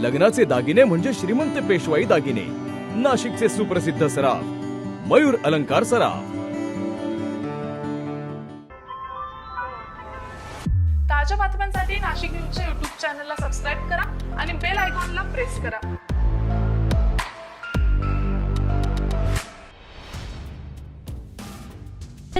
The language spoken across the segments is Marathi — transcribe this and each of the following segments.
लग्नाचे दागिने म्हणजे श्रीमंत पेशवाई दागिने. नाशिकचे सुप्रसिद्ध सराफ मयूर अलंकार सराफ. ताज्या बातम्यांसाठी नाशिक न्यूजच्या युट्यूब चॅनलला सबस्क्राईब करा आणि बेल आयकॉनला प्रेस करा.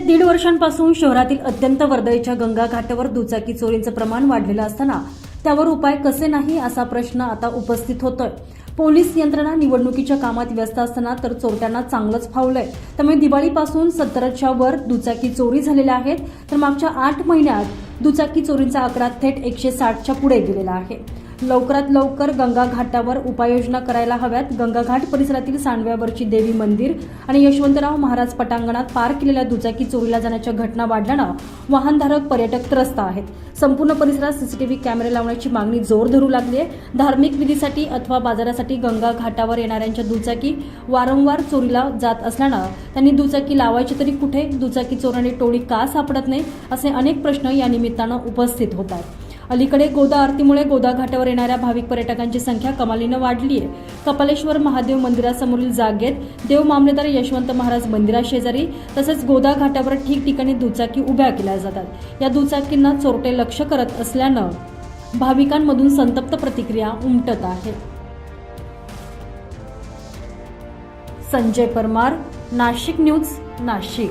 दीड वर्षांपासून शहरातील अत्यंत वर्दळीच्या गंगा घाटावर दुचाकी चोरींचं प्रमाण वाढलेलं असताना त्यावर उपाय कसे नाही असा प्रश्न आता उपस्थित होतोय. पोलीस यंत्रणा निवडणुकीच्या कामात व्यस्त असताना तर चोरट्यांना चांगलंच फावलंय. त्यामुळे दिवाळीपासून सत्तरच्या वर दुचाकी चोरी झालेल्या आहेत. तर मागच्या आठ महिन्यात दुचाकी चोरींचा आकडा थेट एकशे साठच्या पुढे गेलेला आहे. लवकरात लवकर गंगा घाटावर उपाययोजना करायला हव्यात. गंगाघाट परिसरातील सांडव्यावरची देवी मंदिर आणि यशवंतराव महाराज पटांगणात पार केलेल्या दुचाकी चोरीला जाण्याच्या घटना वाढल्यानं वाहनधारक पर्यटक त्रस्त आहेत. संपूर्ण परिसरात सीसीटीव्ही कॅमेरे लावण्याची मागणी जोर धरू लागली आहे. धार्मिक विधीसाठी अथवा बाजारासाठी गंगा घाटावर येणाऱ्यांच्या दुचाकी वारंवार चोरीला जात असल्यानं त्यांनी दुचाकी लावायची तरी कुठे? दुचाकी चोराने टोळी का सापडत नाही? असे अनेक प्रश्न या निमित्तानं उपस्थित होत आहेत. अलीकडे गोदा आरतीमुळे गोदा घाटावर येणाऱ्या भाविक पर्यटकांची संख्या कमालीनं वाढली आहे कपालेश्वर महादेव मंदिरासमोरील जागेत देव मामलेदार यशवंत महाराज मंदिराशेजारी तसेच गोदा घाटावर ठिकठिकाणी दुचाकी उभ्या केल्या जातात. या दुचाकींना चोरटे लक्ष करत असल्यानं भाविकांमधून संतप्त प्रतिक्रिया उमटत आहे. संजय परमार नाशिक न्यूज नाशिक.